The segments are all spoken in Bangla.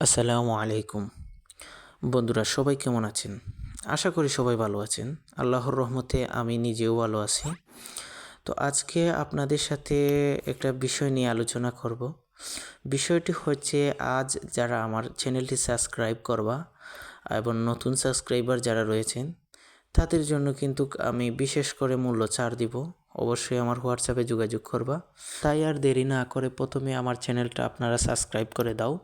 আসসালামু আলাইকুম। বন্ধুরা, সবাই কেমন আছেন? আশা করি সবাই ভালো আছেন। আল্লাহর রহমতে আমি নিজেও ভালো আছি। তো আজকে আপনাদের সাথে একটা বিষয় নিয়ে আলোচনা করব। বিষয়টি হচ্ছে, আজ যারা আমার চ্যানেলটি সাবস্ক্রাইব করবা এবং নতুন সাবস্ক্রাইবার যারা রয়েছেন, তাদের জন্য কিন্তু আমি বিশেষ করে মূল্য ছাড় দিব। অবশ্যই আমার হোয়াটসঅ্যাপে যোগাযোগ করবা। তাই আর দেরি না করে প্রথমে আমার চ্যানেলটা আপনারা সাবস্ক্রাইব করে দাও,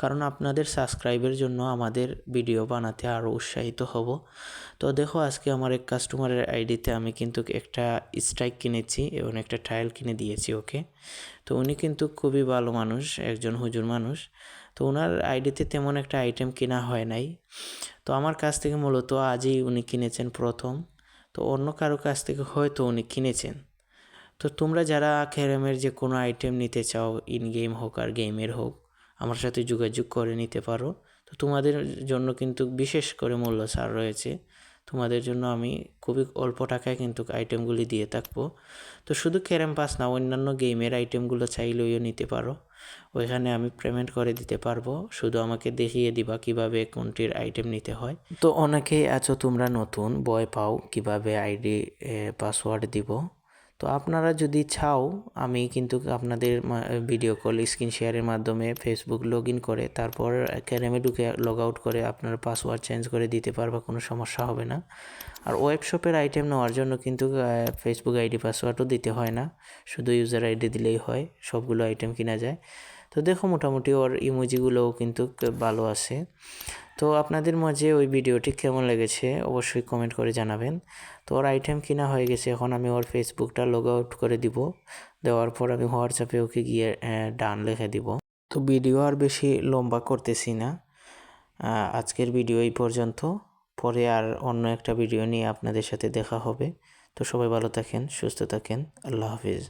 কারণ আপনাদের সাবস্ক্রাইবের জন্য আমাদের ভিডিও বানাতে আরও উৎসাহিত হব। তো দেখো, আজকে আমার এক কাস্টমারের আইডিতে আমি কিন্তু একটা স্ট্রাইক কিনেছি এবং একটা টাইল কিনে দিয়েছি ওকে। তো উনি কিন্তু খুবই ভালো মানুষ, একজন হুজুর মানুষ। তো ওনার আইডিতে তেমন একটা আইটেম কেনা হয় নাই। তো আমার কাছ থেকে মূলত আজই উনি কিনেছেন প্রথম। তো অন্য কারও কাছ থেকে হয়তো উনি কিনেছেন। তো তোমরা যারা ক্যারামের যে কোনো আইটেম নিতে চাও ইন গেম হোক আর গেমের হোক, আমার সাথে যোগাযোগ করে নিতে পারো। তো তোমাদের জন্য কিন্তু বিশেষ করে মূল্য ছাড় রয়েছে। তোমাদের জন্য আমি খুবই অল্প টাকায় কিন্তু আইটেমগুলি দিয়ে থাকব। তো শুধু ক্যারাম পাস না, অন্যান্য গেমের আইটেমগুলো চাইলেও নিতে পারো। ওইখানে আমি পেমেন্ট করে দিতে পারব। শুধু আমাকে দেখিয়ে দিবা কীভাবে কোনটির আইটেম নিতে হয়। তো অনেকেই আছো তোমরা নতুন বয় পাও কীভাবে আইডি পাসওয়ার্ড দিব। তো আপনারা যদি চাও, আমি কিন্তু আপনাদের ভিডিও কল স্ক্রিন শেয়ারের মাধ্যমে ফেসবুক লগ ইন করে, তারপর ক্যারেমে ঢুকে লগ আউট করে আপনার পাসওয়ার্ড চেঞ্জ করে দিতে পারবা, কোনো সমস্যা হবে না। আর ওয়েব শপের আইটেম নেওয়ার জন্য কিন্তু ফেসবুক আইডি পাসওয়ার্ডও দিতে হয় না। শুধু ইউজার আইডি দিলেই হয়, সবগুলো আইটেম কিনা যায়। তো দেখো মোটামুটি ওর ইমোজিগুলোও কিন্তু ভালো আছে। তো আপনাদের মাঝে ওই ভিডিওটি কেমন লেগেছে অবশ্যই কমেন্ট করে জানাবেন। তো ওর আইটেম কিনা হয়ে গেছে, এখন আমি ওর ফেসবুকটা লগ আউট করে দিব। দেওয়ার পর আমি হোয়াটসঅ্যাপে ওকে গিয়ে ডান লিখে দিব। তো ভিডিও আর বেশি লম্বা করতেছি না। আজকের ভিডিও এই পর্যন্ত। পরে আর অন্য একটা ভিডিও নিয়ে আপনাদের সাথে দেখা হবে। তো সবাই ভালো থাকেন, সুস্থ থাকেন। আল্লাহ হাফিজ।